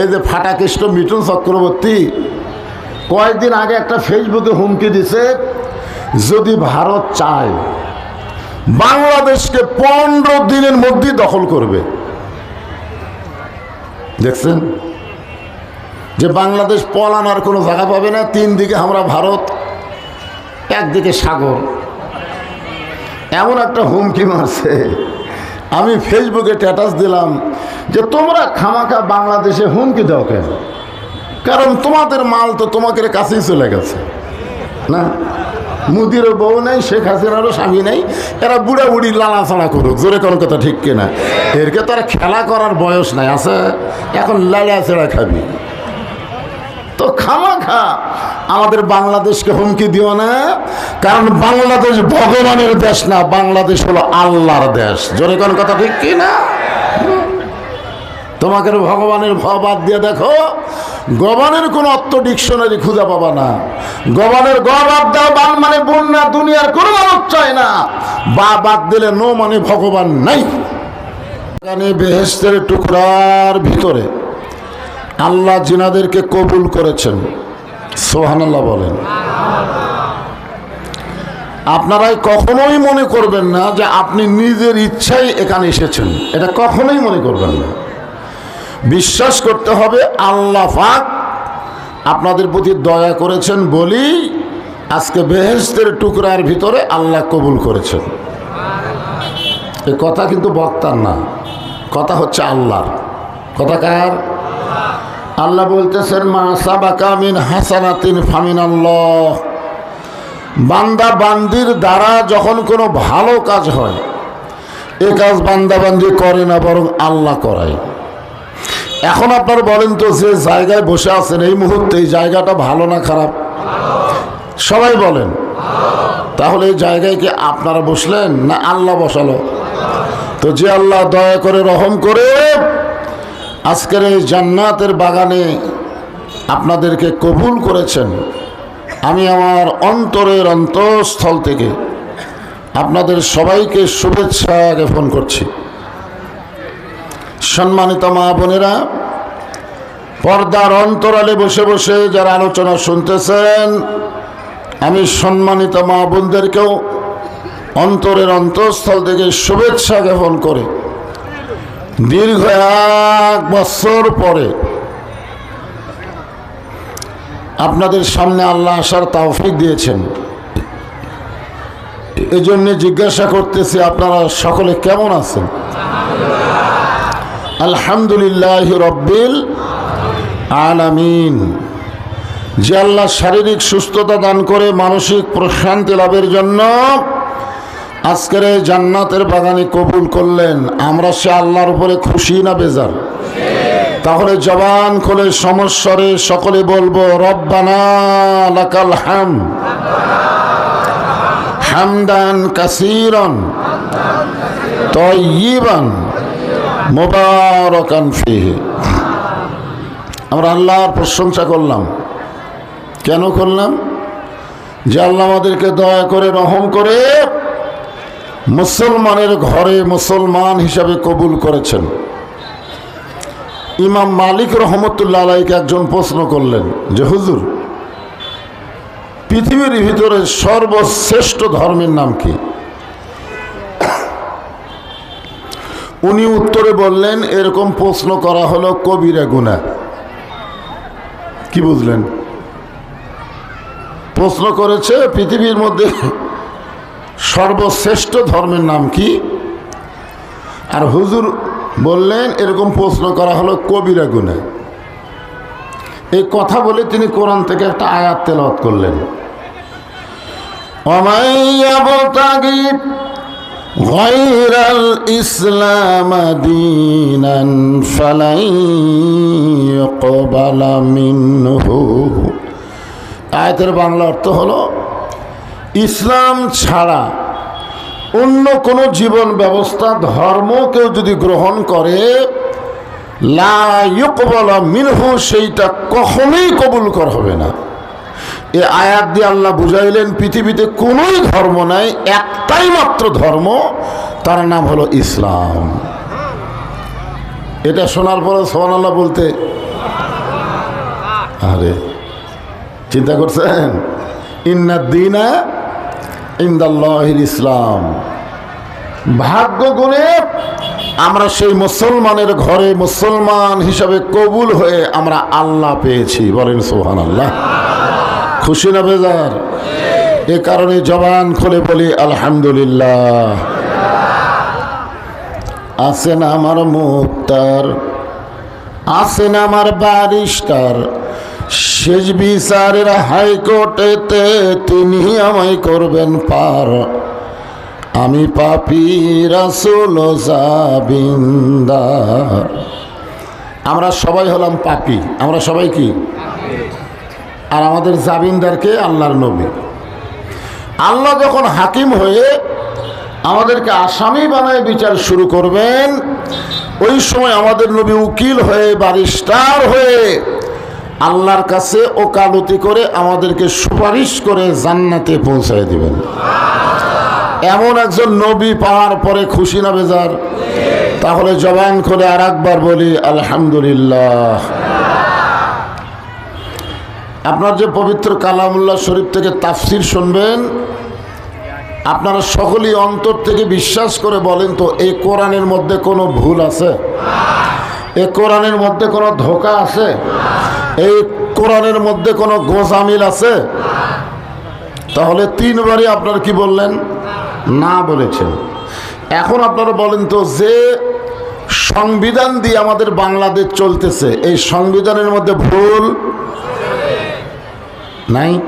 এই যে ফাটাকৃষ্ট মিঠুন চক্রবর্তী কয়েকদিন আগে একটা ফেসবুকে হুমকি দিছে, যদি ভারত চায়, বাংলাদেশকে পনেরো দিনের মধ্যেই দখল করবে। দেখছেন? যে বাংলাদেশ পলানার কোনো জায়গা পাবে না, তিন দিকে আমরা ভারত, একদিকে সাগর। এমন একটা হুমকি মারছে। আমি ফেসবুকে স্ট্যাটাস দিলাম যে তোমরা খামাখা বাংলাদেশে হুমকি দাও কেন? কারণ তোমাদের মাল তো তোমাদের কাছেই চলে গেছে। না? মুদিরও বউ নেই, শেখ হাসিনারও স্বামী নেই, এরা বুড়া বুড়ি লালাছাড়া করুক, জোরে কোনো কথা ঠিক কিনা। এরকে তারা খেলা করার বয়স নাই, আছে? এখন লালা খাবি। তো খামাখা। আমাদের বাংলাদেশকে হুমকি দিও না, কারণ বাংলাদেশ ভগবানের দেশ না, বাংলাদেশ হলো আল্লাহর দেশ। জোরে কোন কথা ঠিক কি না? তোমাকে ভগবানের ভ বাদ দিয়ে দেখো, গবানের কোন অর্থ ডিকশনারি খুঁজে পাবা না। গবানের গ বাদ দাও বান মানে বন্যা দুনিয়ার কোনো মানুষ চায় না। বা বাদ দিলে নো মানে ভগবান নাই। বেহেস্তের টুকরার ভিতরে আল্লাহ জিনাদেরকে কবুল করেছেন। সোহানাল্লাহ বলেন। আপনারাই কখনোই মনে করবেন না যে আপনি নিজের ইচ্ছাই এখানে এসেছেন। এটা কখনোই মনে করবেন না। বিশ্বাস করতে হবে আল্লাহ পাক আপনাদের প্রতি দয়া করেছেন বলি আজকে বেহেস্তের টুকরার ভিতরে আল্লাহ কবুল করেছেন। এ কথা কিন্তু বক্তার না। কথা হচ্ছে আল্লাহর। কথা কার? আল্লাহ বলতেছেন, মা সাবাকা মিন হাসানাতিন ফামিন আল্লাহ বান্দা বান্দির দ্বারা যখন কোনো ভালো কাজ হয়, এ কাজ বান্দা বান্দি করে না, বরং আল্লাহ করায়। এখন আপনার বলেন তো, যে জায়গায় বসে আছেন, এই মুহূর্তে এই জায়গাটা ভালো না খারাপ? সবাই বলেন। তাহলে এই জায়গায় কি আপনারা বসলেন, না আল্লাহ বসালো? তো যে আল্লাহ দয়া করে রহম করে আজকের এই জান্নাতের বাগানে আপনাদেরকে কবুল করেছেন। আমি আমার অন্তরের অন্তঃস্থল থেকে আপনাদের সবাইকে শুভেচ্ছা জ্ঞাপন করছি। সম্মানিত মা বোনেরা, পর্দার অন্তরালে বসে বসে যারা আলোচনা শুনতেছেন, আমি সম্মানিত মা বোনদেরকেও অন্তরের অন্তঃস্থল থেকে শুভেচ্ছা জ্ঞাপন করে দীর্ঘ এক বছর পরে আপনাদের সামনে আল্লাহ আসার তাওফিক দিয়েছেন। এই জন্য জিজ্ঞাসা করতেছি, আপনারা সকলে কেমন আছেন? আলহামদুলিল্লাহ রব্বিল আলামিন। যে আল্লাহ শারীরিক সুস্থতা দান করে মানসিক প্রশান্তি লাভের জন্য আজকের এই জান্নাতের বাগানে কবুল করলেন, আমরা সে আল্লাহর উপরে খুশি না বেজার? তাহলে জবান খোলে সমস্বরে সকলে বলব, রব্বানা হাম। হামদান কাসিরন তয়িবান মোবারকান আমরা আল্লাহর প্রশংসা করলাম। কেন করলাম? যে আল্লাহ আমাদেরকে দয়া করে রহম করে মুসলমানের ঘরে মুসলমান হিসাবে কবুল করেছেন। ইমাম মালিক রহমতুল্লাহ আলাইকে একজন প্রশ্ন করলেন যে, হুজুর, পৃথিবীর ভিতরে সর্বশ্রেষ্ঠ ধর্মের নাম কি? উনি উত্তরে বললেন, এরকম প্রশ্ন করা হলো কবিরা গুনা কি বুঝলেন? প্রশ্ন করেছে পৃথিবীর মধ্যে সর্বশ্রেষ্ঠ ধর্মের নাম কি আর হুজুর বললেন এরকম প্রশ্ন করা হলো কবিরা গুনা এই কথা বলে তিনি কোরআন থেকে একটা আয়াত তেলাওয়াত করলেন অমাইয়াবতাগি غير الإسلام دينا فلن يقبل منه আয়াতের বাংলা অর্থ হলো ইসলাম ছাড়া অন্য কোনো জীবন ব্যবস্থা, ধর্ম কেউ যদি গ্রহণ করে লাইকবলা মিনহু, সেইটা কখনোই কবুল করা হবে না। এ আয়াত দিয়ে আল্লাহ বুঝাইলেন, পৃথিবীতে কোনোই ধর্ম নাই, একটাই মাত্র ধর্ম, তার নাম হলো ইসলাম। এটা শোনার পরে সোহান আল্লাহ বলতে, আরে, চিন্তা করছেন? ইন্না ইসলাম। ভাগ্য গুণে আমরা সেই মুসলমানের ঘরে মুসলমান হিসাবে কবুল হয়ে আমরা আল্লাহ পেয়েছি। বলেন সোহান আল্লাহ খুশি না বেজার? এ কারণে জবান খুলে বলি, আলহামদুলিল্লাহ। আছেন আমার মুক্তার? আছেন আমার বারিস্টার শেষ বিচারের হাইকোর্টেতে তিনি আমায় করবেন পার। আমি পাপি রাসুল আমরা সবাই হলাম পাপি। আমরা সবাই কি? আর আমাদের জাবিনদারকে আল্লাহর নবী। আল্লাহ যখন হাকিম হয়ে আমাদেরকে আসামি বানায় বিচার শুরু করবেন, ওই সময় আমাদের নবী উকিল হয়ে, বারিস্টার হয়ে আল্লাহর কাছে ওকালতি করে আমাদেরকে সুপারিশ করে জান্নাতে পৌঁছায় দিবেন। এমন একজন নবী পাওয়ার পরে খুশি না বেজার? তাহলে জবান করে আর একবার বলি, আলহামদুলিল্লাহ। আপনার যে পবিত্র কালামুল্লাহ শরীফ থেকে তাফসির শুনবেন, আপনারা সকলেই অন্তর থেকে বিশ্বাস করে বলেন তো, এই কোরআনের মধ্যে কোনো ভুল আছে? এই কোরআনের মধ্যে কোনো ধোকা আছে? এই কোরআনের মধ্যে কোনো গোজামিল আছে? তাহলে তিনবারই আপনারা কি বললেন? না বলেছেন। এখন আপনারা বলেন তো, যে সংবিধান দিয়ে আমাদের বাংলাদেশ চলতেছে, এই সংবিধানের মধ্যে ভুল নাই?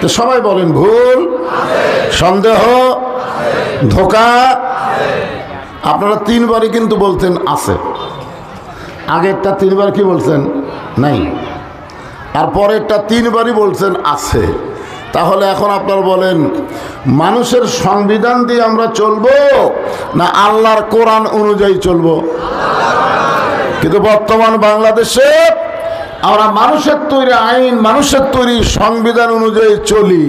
তো সবাই বলেন, ভুল, সন্দেহ, ধোকা, আপনারা তিনবারই কিন্তু বলতেন আছে। আগেরটা তিনবার কি বলছেন? নাই। আর পরেরটা তিনবারই বলছেন আছে। তাহলে এখন আপনারা বলেন, মানুষের সংবিধান দিয়ে আমরা চলবো না আল্লাহর কোরআন অনুযায়ী চলবো? কিন্তু বর্তমান বাংলাদেশে আমরা মানুষের তৈরি আইন, মানুষের তৈরি সংবিধান অনুযায়ী চলি।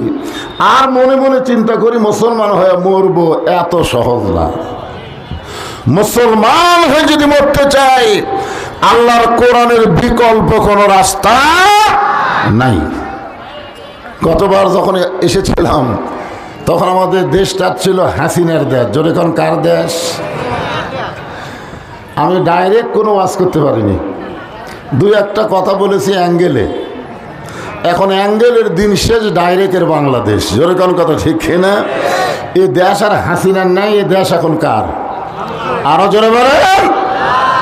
আর মনে মনে চিন্তা করি মুসলমান হয়ে মরবো এত সহজ না। মুসলমান হয়ে যদি মরতে চাই আল্লাহর কোরআনের বিকল্প কোনো রাস্তা নাই। গতবার যখন এসেছিলাম, তখন আমাদের দেশটা ছিল হাসিনার দেশ। কোন কার দেশ? আমি ডাইরেক্ট কোনো ওয়াজ করতে পারিনি। দুই একটা কথা বলেছি অ্যাঙ্গেলে। এখন অ্যাঙ্গেলের দিন শেষ ডাইরেক্টের বাংলাদেশ। জোরে কোন কথা ঠিক না এ দেশ আর হাসিনার নাই, এ দেশ এখন কার? আরও জোরে বলেন।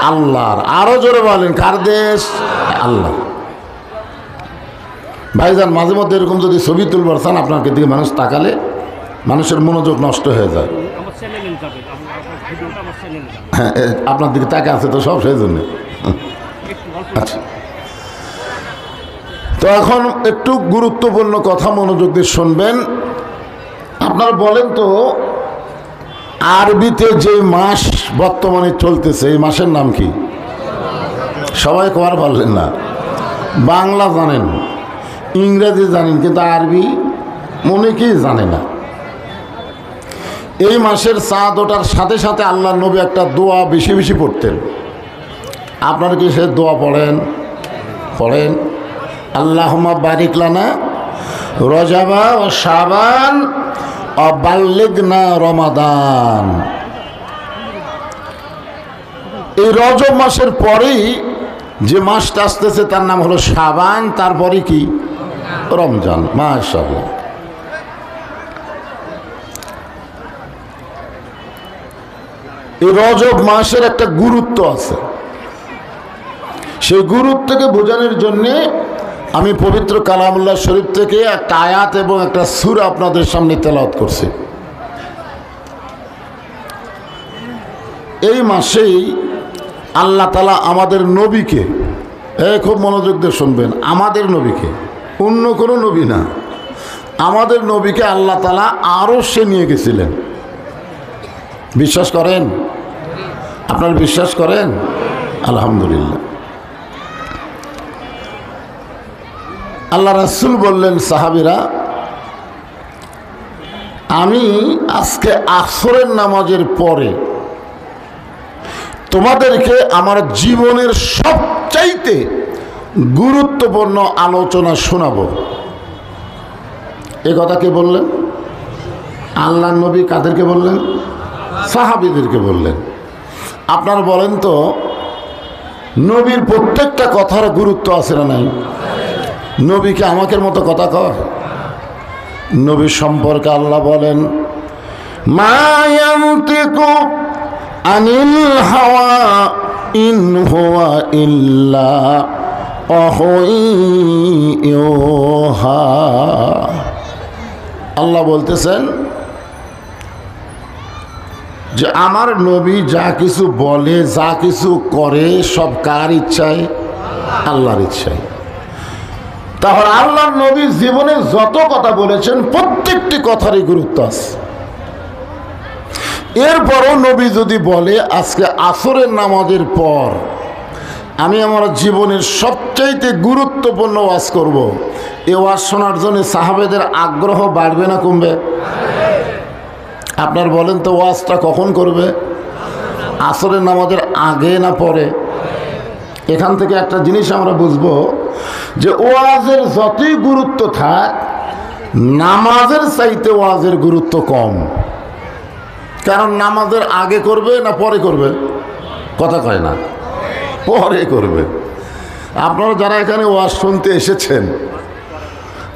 আল্লাহর। আরও জোরে বলেন, কার দেশ? আল্লাহ। ভাইজান, মাঝে মধ্যে এরকম যদি ছবি তুলবার চান, আপনার দিকে মানুষ তাকালে মানুষের মনোযোগ নষ্ট হয়ে যায়। হ্যাঁ আপনার দিকে তাকা আছে তো সব, সেই জন্য। আচ্ছা। তো এখন একটু গুরুত্বপূর্ণ কথা মনোযোগ দিয়ে শুনবেন। আপনারা বলেন তো আরবিতে যে মাস বর্তমানে চলতেছে, এই মাসের নাম কি? সবাই কবার বললেন না। বাংলা জানেন, ইংরেজি জানেন, কিন্তু আরবি অনেকেই জানে না। এই মাসের চাঁদ ওঠার সাথে সাথে আল্লাহ নবী একটা দোয়া বেশি বেশি পড়তেন। আপনার কি সে দোয়া পড়েন? পড়েন আল্লাহমা বারিকলানা রজাবা ও সাবান ও বাল্লিগনা রমাদান। এই রজব মাসের পরেই যে মাসটা আসতেছে, তার নাম হলো সাবান তারপরে কি? রমজান মাশাল্লাহ এই রজব মাসের একটা গুরুত্ব আছে। সেই গুরুত্বকে বোঝানোর জন্যে আমি পবিত্র কালামুল্লাহ শরীফ থেকে একটা আয়াত এবং একটা সুর আপনাদের সামনে তেলাওয়াত করছি। এই মাসেই আল্লাহ তালা আমাদের নবীকে, এ খুব মনোযোগ দিয়ে শুনবেন, আমাদের নবীকে, অন্য কোনো নবী না, আমাদের নবীকে আল্লাহ তালা আরও সে নিয়ে গেছিলেন। বিশ্বাস করেন? আপনার বিশ্বাস করেন? আলহামদুলিল্লাহ। আল্লাহ রাসুল বললেন, সাহাবিরা, আমি আজকে আসরের নামাজের পরে তোমাদেরকে আমার জীবনের সবচাইতে গুরুত্বপূর্ণ আলোচনা শোনাবো। এ কথা কে বললেন? আল্লাহ নবী কাদেরকে বললেন? সাহাবিদেরকে বললেন। আপনারা বলেন তো, নবীর প্রত্যেকটা কথার গুরুত্ব আছে না নাই? নবীকে আমাকের মতো কথা কয়? নবী সম্পর্কে আল্লাহ বলেন আনিল হাওয়া ইন হুয়া ইল্লা আল্লাহ বলতেছেন যে, আমার নবী যা কিছু বলে, যা কিছু করে, সব কার ইচ্ছায়? আল্লাহর ইচ্ছায়। তাহলে আল্লাহ নবী জীবনে যত কথা বলেছেন, প্রত্যেকটি কথারই গুরুত্ব আছে। এরপরও নবী যদি বলে, আজকে আসরের নামাজের পর আমি আমার জীবনের সবচাইতে গুরুত্বপূর্ণ ওয়াজ করব। এ ওয়াজ শোনার জন্য সাহাবেদের আগ্রহ বাড়বে না কমবে? আপনার বলেন তো, ওয়াজটা কখন করবে? আসরের নামাজের আগে না পরে? এখান থেকে একটা জিনিস আমরা বুঝব যে ওয়াজের যতই গুরুত্ব থাক, নামাজের চাইতে ওয়াজের গুরুত্ব কম। কারণ নামাজের আগে করবে না পরে করবে? কথা কয় না। পরে করবে। আপনারা যারা এখানে ওয়াজ শুনতে এসেছেন,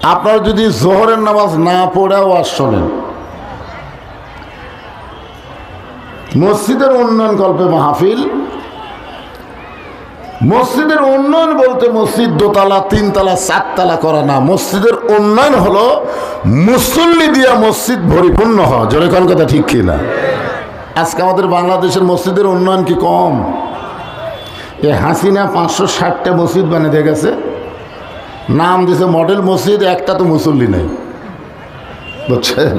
আপনারা যদি জোহরের নামাজ না পড়ে ওয়াজ শোনেন। মসজিদের উন্নয়ন কল্পে মাহফিল মসজিদের উন্নয়ন বলতে মসজিদ দোতলা তিনতলা চারতলা করা না। মসজিদের উন্নয়ন হলো মুসল্লি দিয়া মসজিদ পরিপূর্ণ হওয়া। জোরে কোন কথা ঠিক কি না? আজকে আমাদের বাংলাদেশের মসজিদের উন্নয়ন কি কম? এ হাসিনা পাঁচশো ষাটটা মসজিদ বানিয়ে দিয়ে গেছে। নাম দিছে মডেল মসজিদ একটা তো মুসল্লি নেই। বুঝছেন?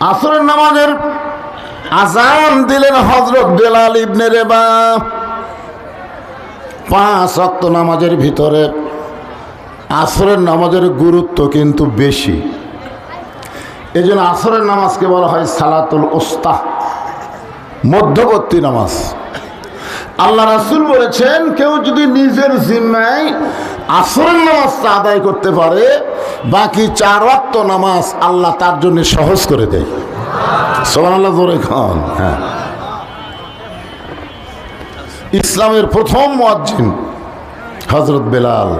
আসরের নামাজের আজান দিলেন হজরত বেলাল ইবনে রেবা। পাঁচ রক্ত নামাজের ভিতরে আসরের নামাজের গুরুত্ব কিন্তু বেশি। এই জন্য আসরের নামাজকে বলা হয় সালাতুল ওস্তাহ মধ্যবর্তী নামাজ। আল্লাহ রাসুল বলেছেন, কেউ যদি নিজের জিম্মায় আসরের নামাজটা আদায় করতে পারে, বাকি চার ওয়াক্ত নামাজ আল্লাহ তার জন্য সহজ করে দেয়। হ্যাঁ। ইসলামের প্রথম মুয়াজ্জিন হজরত বেলাল।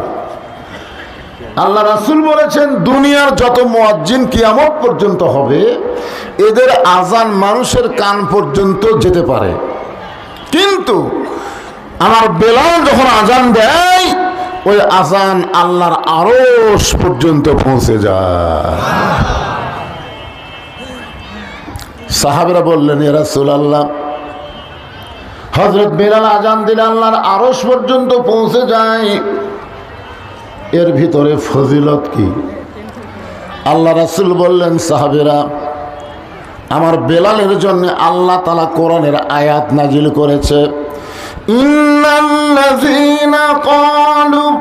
আল্লাহ রাসুল বলেছেন, দুনিয়ার যত মুয়াজ্জিন কিয়ামত পর্যন্ত হবে, এদের আজান মানুষের কান পর্যন্ত যেতে পারে। কিন্তু আমার বেলাল যখন আজান দেয়, ওই আজান আল্লাহর আরস পর্যন্ত পৌঁছে যায়। সাহাবেরা বললেন এরা আল্লাহ হজরত বেলাল আজান দিলে আল্লাহর আরস পর্যন্ত পৌঁছে যায়। এর ভিতরে ফজিলত কি? আল্লাহ রাসুল বললেন, সাহাবেরা, আমার বেলালের জন্য আল্লাহ তালা কোরআনের আয়াত নাজিল করেছে। ইন্নাল্লাযীনা ক্বালু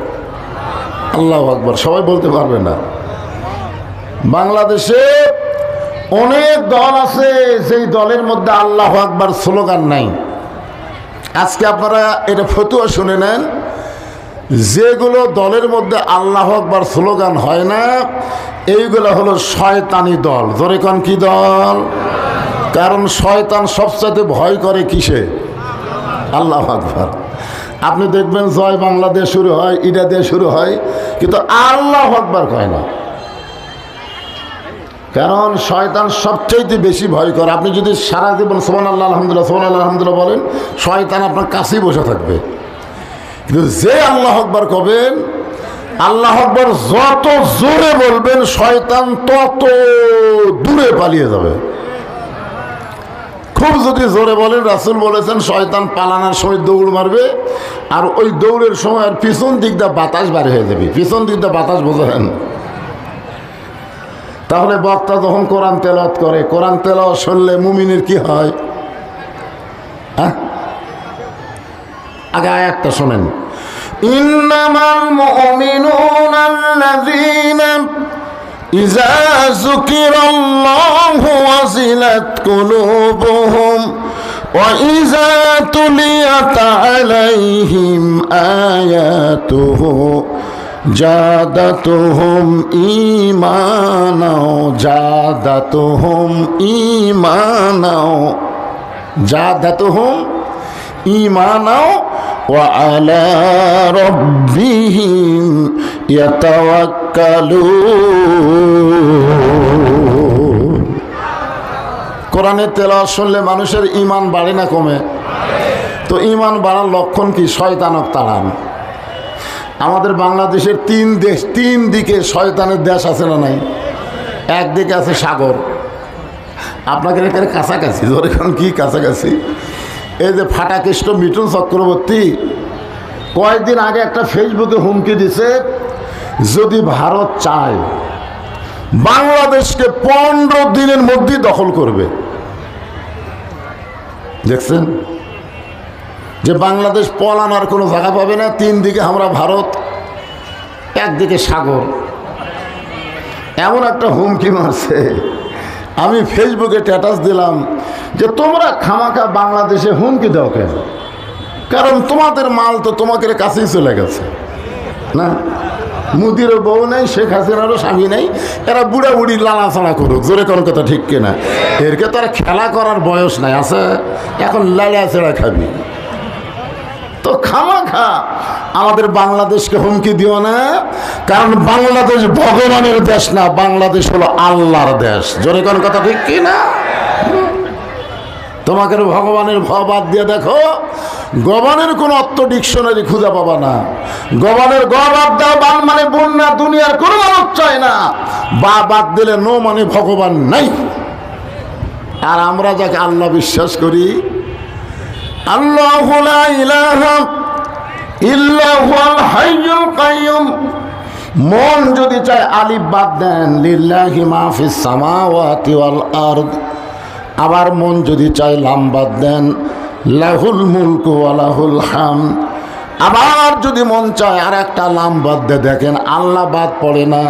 আল্লাহ আকবর, সবাই বলতে পারবে না। বাংলাদেশে অনেক দল আছে সেই দলের মধ্যে আল্লাহ আকবর স্লোগান নাই। আজকে আপনারা এটা ফতুয়া শুনে নেন, যেগুলো দলের মধ্যে আল্লাহ আকবর স্লোগান হয় না, এইগুলো হলো শয়তানি দল। ধরে কন কি দল? কারণ শয়তান সবচাইতে ভয় করে কিসে? আল্লাহ আকবর। আপনি দেখবেন জয় বাংলাদেশ শুরু হয় ইটা দিয়ে শুরু হয়, কিন্তু আল্লাহ আকবর কয় না। কারণ শয়তান সবচাইতে বেশি ভয় করে। আপনি যদি সারা জীবন সোমান আল্লাহ আলহামদুলিল্লাহ সোমান আল্লাহ আলহামদুলিল্লাহ বলেন, শয়তান আপনার কাছেই বসে থাকবে। কিন্তু যে আল্লাহ আকবর কবেন আল্লাহ আকবর যত জোরে বলবেন, শয়তান তত দূরে পালিয়ে যাবে। খুব যদি জোরে বলেন, রাসুল বলেছেন, শয়তান পালানোর সময় দৌড় মারবে, আর ওই দৌড়ের সময় আর পিছন দিকটা বাতাস বার হয়ে যাবে। পিছন দিক দিয়ে বাতাস বোঝেন? তাহলে বক্তা যখন কোরআন তেলত করে, কোরআন তেলাওয়াত শুনলে মুমিনের কি হয়? হ্যাঁ? আগে আয়াতটা শোনেন। ইন্নামাল মুমিনুনা إذا ذكر الله وزلت قلوبهم وإذا تليت عليهم آياته جادتهم إيمانا جادتهم إيمانا جادتهم إيمانا وعلى ربهم কোরআনে তেল শুনলে মানুষের ইমান বাড়ে না কমে? তো ইমান বাড়ার লক্ষণ কি? শয়তানক তাড়ান আমাদের বাংলাদেশের তিন দেশ, তিন দিকে শয়তানের দেশ আছে না নাই? একদিকে আছে সাগর। আপনাকে এখানে কাছাকাছি ধরে এখন কি কাছাকাছি? এই যে ফাটাকৃষ্ট মিঠুন চক্রবর্তী, কয়েকদিন আগে একটা ফেসবুকে হুমকি দিছে যদি ভারত চায়, বাংলাদেশকে পনেরো দিনের মধ্যেই দখল করবে। দেখছেন? যে বাংলাদেশ পলানার কোনো জায়গা পাবে না, তিন দিকে আমরা ভারত একদিকে সাগর। এমন একটা হুমকি মারছে। আমি ফেসবুকে স্ট্যাটাস দিলাম যে তোমরা খামাখা বাংলাদেশে হুমকি দাও কেন? কারণ তোমাদের মাল তো তোমাকে কাছেই চলে গেছে, না? মুদিরও বউ নেই, শেখ হাসিনারও স্বামী নেই, এরা বুড়া বুড়ি লালাছাড়া করুক, জোরে কোনো কথা ঠিক কিনা? এরকে তো আর খেলা করার বয়স নাই, আছে? এখন লালা খাবি। তো খামাখা আমাদের বাংলাদেশকে হুমকি দিও না, কারণ বাংলাদেশ ভগবানের দেশ না, বাংলাদেশ হলো আল্লাহর দেশ। জোরে কোন কথা ঠিক কি না তোমাকে ভগবানের ভয় বাদ দিয়ে দেখো, গবানের কোন অর্থ ডিকশনারি খুঁজে পাবা না। গবানের গ বাদ দাও, বান মানে বন্যা, দুনিয়ার কোনো মানুষ চায় না। বা বাদ দিলে নো মানে ভগবান নাই। আর আমরা যাকে আল্লাহ বিশ্বাস করি, আল্লাহ মন যদি চায় আলিফ বাদ দেন, লিল্লাহি মা ফিস সামাওয়াতি ওয়াল আরদ। আবার মন যদি চায় লাম বাদ দেন, লাহুল মুলক ওয়া লাহুল হাম। আবার যদি মন চায় আর একটা লাম বাদ দিয়ে দেখেন, আল্লাহ বাদ পড়ে না।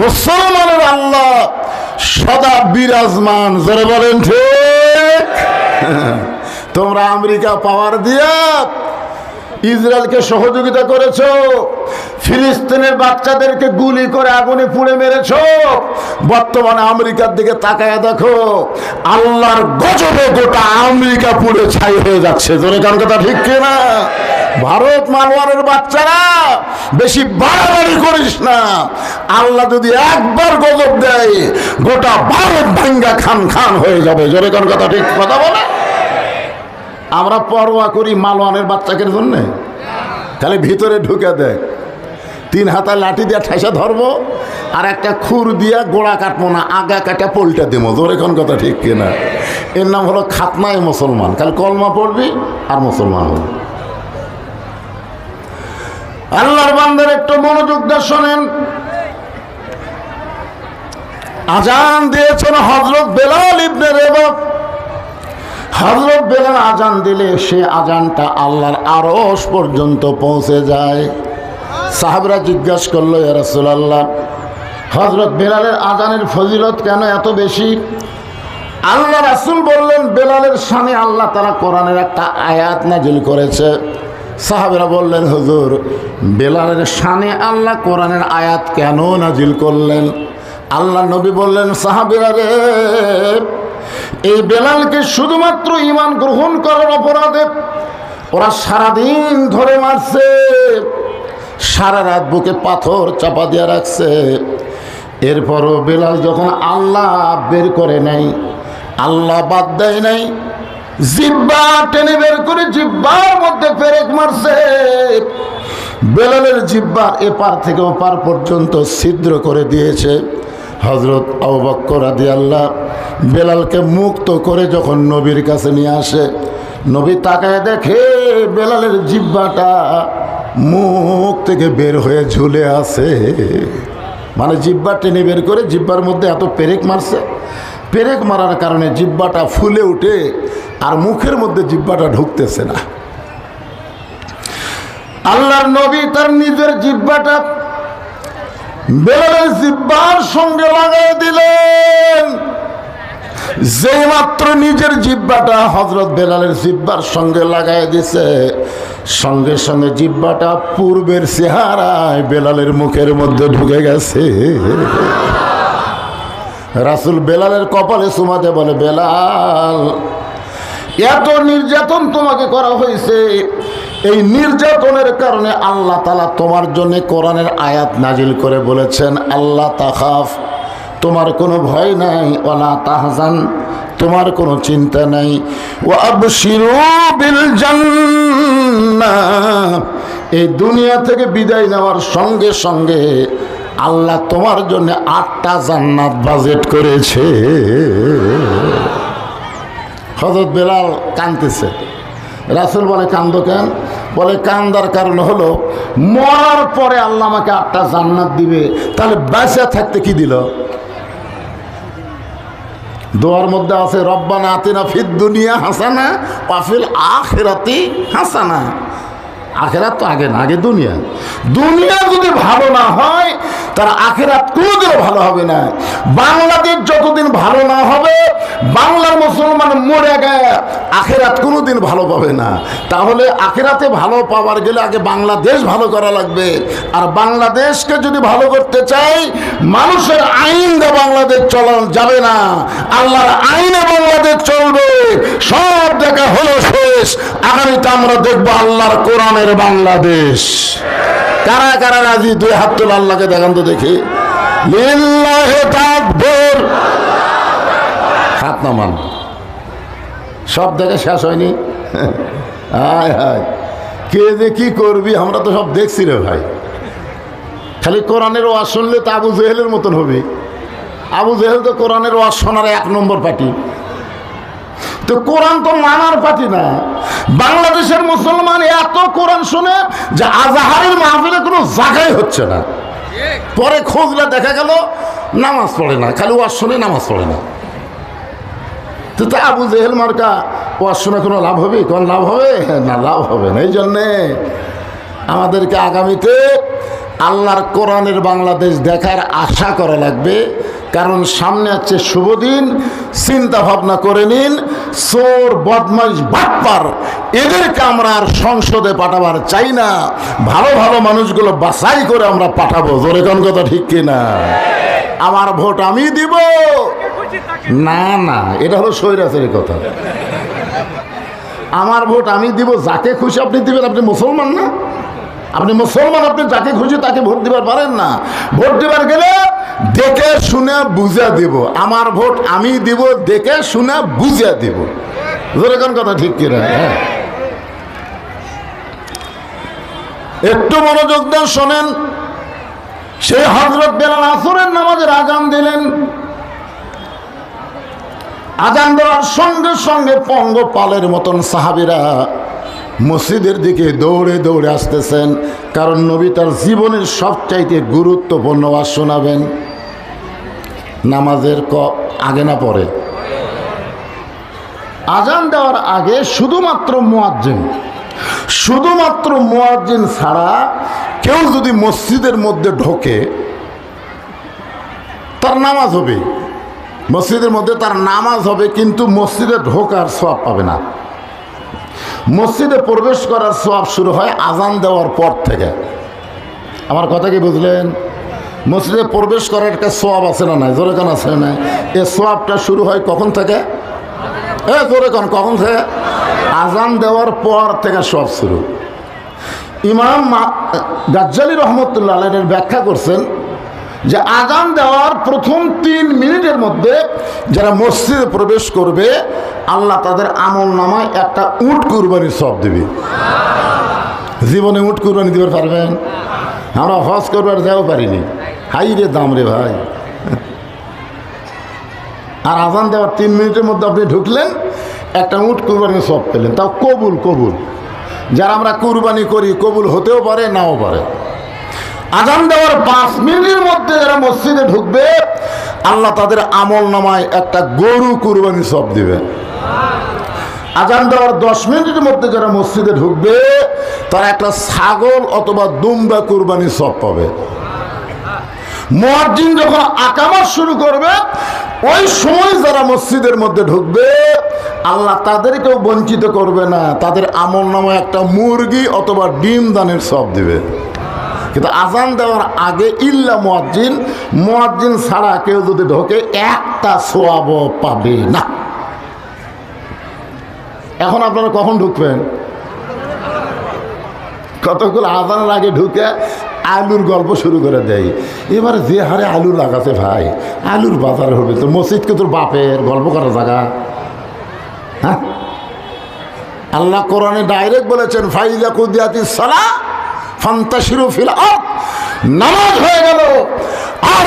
মুসলমানের আল্লাহ সদা বিরাজমান, জোরে বলেন ঠিক? তোমরা আমেরিকা পাওয়ার দিয়া ইসরায়েলকে সহযোগিতা করেছ, ফিলিস্তিনের বাচ্চাদেরকে গুলি করে আগুনে পুড়ে মেরেছো, বর্তমানে আমেরিকার দিকে তাকায় দেখো, আল্লাহর গজবে গোটা আমেরিকা পুড়ে ছাই হয়ে যাচ্ছে। কান কথা ঠিক কিনা? ভারত মালওয়ারের বাচ্চারা, বেশি বাড়াবাড়ি করিস না। আল্লাহ যদি একবার গজব দেয়, গোটা ভারত ভাঙ্গা খান খান হয়ে যাবে। জোরে কথা ঠিক কথা বলে? আমরা পরোয়া করি মালওয়ানের বাচ্চাকে জন্য। তাহলে ভিতরে ঢুকে দেয় তিন হাতা লাঠি দিয়ে ঠেসা ধরবো, আর একটা খুর দিয়া গোড়া কাটবো না, আগা কাটা পোলটা দেবো। জোরে কোন কথা ঠিক কিনা? এর নাম হলো খাতনায় মুসলমান। খালি কলমা পড়বি আর মুসলমান হবি। আল্লাহর বান্দার একটু মনোযোগ দিয়ে শোনেন। আজান দিয়েছেন হজরত বেলাল ইবনে রেবক। হজরত বেলাল আজান দিলে সে আজানটা আল্লাহর আরস পর্যন্ত পৌঁছে যায়। সাহাবরা জিজ্ঞাসা করল রসুলাল্লাহ হজরত বেলালের আজানের ফজিলত কেন এত বেশি? আল্লাহ রাসুল বললেন, বেলালের সামনে আল্লাহ তারা কোরআনের একটা আয়াত নাজিল করেছে। সাহাবেরা বললেন, হুজুর, বেলালের শানে আল্লাহ কোরআনের আয়াত কেন নাজিল করলেন? আল্লাহ নবী বললেন, সাহাবিরা রে এই বেলালকে শুধুমাত্র ইমান গ্রহণ করার অপরাধে ওরা সারাদিন ধরে মারছে, সারা রাত বুকে পাথর চাপা দিয়ে রাখছে। এরপরও বেলাল যখন আল্লাহ বের করে নাই আল্লাহ বাদ দেয় নাই, জিব্বা টেনে বের করে জিব্বার মধ্যে ফেরেক মারছে। বেলালের জিব্বার এপার থেকে ওপার পর্যন্ত ছিদ্র করে দিয়েছে। হজরত আবক্কর আদি আল্লাহ বেলালকে মুক্ত করে যখন নবীর কাছে নিয়ে আসে, নবী তাকায় দেখে বেলালের জিব্বাটা মুখ থেকে বের হয়ে ঝুলে আছে। মানে জিব্বা টেনে বের করে জিব্বার মধ্যে এত পেরেক মারছে। পেরেক মারার কারণে জিব্বাটা ফুলে উঠে আর মুখের মধ্যে জিব্বাটা ঢুকতেছে না। আল্লাহর নবী তার নিজের জিব্বাটা বেলালের জিব্বার সঙ্গে লাগাই দিলেন। যে মাত্র নিজের জিব্বাটা হজরত বেলালের জিব্বার সঙ্গে লাগাই দিছে, সঙ্গে সঙ্গে জিব্বাটা পূর্বের চেহারায় বেলালের মুখের মধ্যে ঢুকে গেছে। রাসুল বেলালের কপালে সুমাতে বলে, বেলাল, এত নির্যাতন তোমাকে করা হয়েছে এই নির্যাতনের কারণে আল্লাহ তালা তোমার জন্য কোরআনের আয়াত নাজিল করে বলেছেন আল্লাহ তাখাফ, তোমার কোনো ভয় নাই ওলা তাহজান, তোমার কোনো চিন্তা নাই। ও এই দুনিয়া থেকে বিদায় নেওয়ার সঙ্গে সঙ্গে আল্লাহ তোমার জন্য আটটা জান্নাত বাজেট করেছে। হজরত বেলাল কানতেছে রাসুল বলে, কান্দ কেন? বলে, কান্দার কারণ হলো, মরার পরে আল্লাহ আমাকে আটটা জান্নাত দিবে। তাহলে বেঁচে থাকতে কি দিল? দোয়ার মধ্যে আছে, রব্বানা আতিনা ফিদ দুনিয়া হাসানা পাফিল আখেরাতি হাসানা। আখেরাত তো আগে না, আগে দুনিয়া। দুনিয়া যদি ভালো না হয়, তার আখেরাত কোনোদিনও ভালো হবে না। বাংলাদেশ যতদিন ভালো না হবে, বাংলার মুসলমান মরে গায়ে আখেরাত কোনোদিন ভালো পাবে না। তাহলে আখেরাতে ভালো পাওয়ার গেলে আগে বাংলাদেশ ভালো করা লাগবে। আর বাংলাদেশকে যদি ভালো করতে চাই, মানুষের আইন দিয়ে বাংলাদেশ চলানো যাবে না। আল্লাহর আইনে বাংলাদেশ চলবে। সব দেখা হলো শেষ। আগামীতে আমরা দেখব আল্লাহর কোরআনের বাংলাদেশ। কারা কারা রাজি? দুই হাত তোলা আল্লাহকে দেখান তো দেখি। হাত নামান। সব দেখে শেষ হয়নি। হায় হায়। কে যে কি করবি? আমরা তো সব দেখছি রে ভাই। খালি কোরআনের ওয়াজ শুনলে তো আবু জেহেলের মতন হবে। আবু জেহেল তো কোরআনের ওয়াজ শোনার এক নম্বর পার্টি। তো কোরআন তো মানার পার্টি না। বাংলাদেশের মুসলমান এত কোরআন শুনে যে আজাহারের মাহফিলে কোনো জায়গায় হচ্ছে না। পরে খোঁজলে দেখা গেল নামাজ পড়ে না, খালি ওয়াজ শুনে নামাজ পড়ে না। তো তা আবু জেহেল মার্কা, ওয়াজ শুনে কোনো লাভ হবে? কোন লাভ হবে? না, লাভ হবে না। এই জন্যে আমাদেরকে আগামীতে আল্লাহর কোরআনের বাংলাদেশ দেখার আশা করা লাগবে। কারণ সামনে আছে শুভ দিন, চিন্তা ভাবনা করে নিন, চোর, বদমাইশ, বাটপার, এদেরকে আমরা আর সংসদে পাঠাবার চাই না। ভালো ভালো মানুষগুলো বাছাই করে আমরা পাঠাবো। জোরে কোন কথা ঠিক কিনা? আমার ভোট আমি দিব। না না, এটা হলো স্বৈরাচারী কথা। আমার ভোট আমি দিব, যাকে খুশি আপনি দিবেন। আপনি মুসলমান না? আপনি মুসলমান, আপনি যাকে খুশি তাকে ভোট দিবার পারেন না। ভোট দিবার গেলে দেখে শুনে বুঝে দিব। আমার ভোট আমি দিব, দেখে শুনে বুঝে দিব। যেরকম কথা ঠিক কিনা? হ্যাঁ। একটু মনোযোগ দেন শোনেন। সেই হজরত বেলাল আসরের নামাজের আজান দিলেন। আজান দেওয়ার সঙ্গে সঙ্গে পঙ্গপালের মতন সাহাবিরা মসজিদের দিকে দৌড়ে দৌড়ে আসতেছেন, কারণ নবী তার জীবনের সবচাইতে গুরুত্বপূর্ণ ওয়াজ শোনাবেন। নামাজের ক আগে না পরে? আজান দেওয়ার আগে শুধুমাত্র মুয়াজ্জিন। শুধুমাত্র মুয়াজ্জিন ছাড়া কেউ যদি মসজিদের মধ্যে ঢোকে, তার নামাজ হবে। মসজিদের মধ্যে তার নামাজ হবে, কিন্তু মসজিদে ঢোকার সব পাবে না। মসজিদে প্রবেশ করার সব শুরু হয় আজান দেওয়ার পর থেকে। আমার কথা কি বুঝলেন? মসজিদে প্রবেশ করার একটা সোয়াব আছে না নাই? জোরে কান আছে না এ সোয়াবটা শুরু হয় কখন থেকে? এ, জোরে কান, কখন থেকে? আজান দেওয়ার পর থেকে সব শুরু। ইমাম গাজ্জালি রহমতুল্লাহ আলাইয়ের ব্যাখ্যা করছেন যে আজান দেওয়ার প্রথম তিন মিনিটের মধ্যে যারা মসজিদে প্রবেশ করবে, আল্লাহ তাদের আমল নামায় একটা উট কুরবানির সব দেবে। জীবনে উঠ কুরবানি দিতে পারবেন? আমরা হজ করবার যাও পারিনি। হাই রে দাম রে ভাই। আর আজান দেওয়ার তিন মিনিটের মধ্যে আপনি ঢুকলেন, একটা উঠ কুরবানি সব পেলেন। তাও কবুল কবুল। যারা আমরা কুরবানি করি, কবুল হতেও পারে, নাও পারে। আজান দেওয়ার পাঁচ মিনিটের মধ্যে যারা মসজিদে ঢুকবে, আল্লাহ তাদের আমল নামায় একটা গরু কুরবানি সব দিবে। আজান দেওয়ার দশ মিনিটের মধ্যে যারা মসজিদে ঢুকবে, তারা একটা ছাগল অথবা দুম্বা কুরবানি সব পাবে। মুয়াজ্জিন যখন আকামাত শুরু করবে, ওই সময় যারা মসজিদের মধ্যে ঢুকবে, আল্লাহ তাদেরকেও বঞ্চিত করবে না। তাদের আমল নামে একটা মুরগি অথবা ডিম দানের সব দিবে। কিন্তু আজান দেওয়ার আগে ইল্লা মুয়াজ্জিন মুয়াজ্জিন ছাড়া কেউ যদি ঢোকে, একটা সোয়াব পাবে না। এখন আপনারা কখন ঢুকবেন? কতগুলো আজানের আগে ঢুকে আলুর গল্প শুরু করে দেয় এবার যে হারে আলু লাগাছে ভাই, আলুর বাজার হবে তো মসজিদকে তোর বাপের গল্প করার জায়গা? হ্যাঁ? আল্লাহ কোরআনে ডাইরেক্ট বলেছেন, ফাইজা কুদিয়াতি সালা ফান্তাশিরু ফিল। নামাজ হয়ে গেল, আর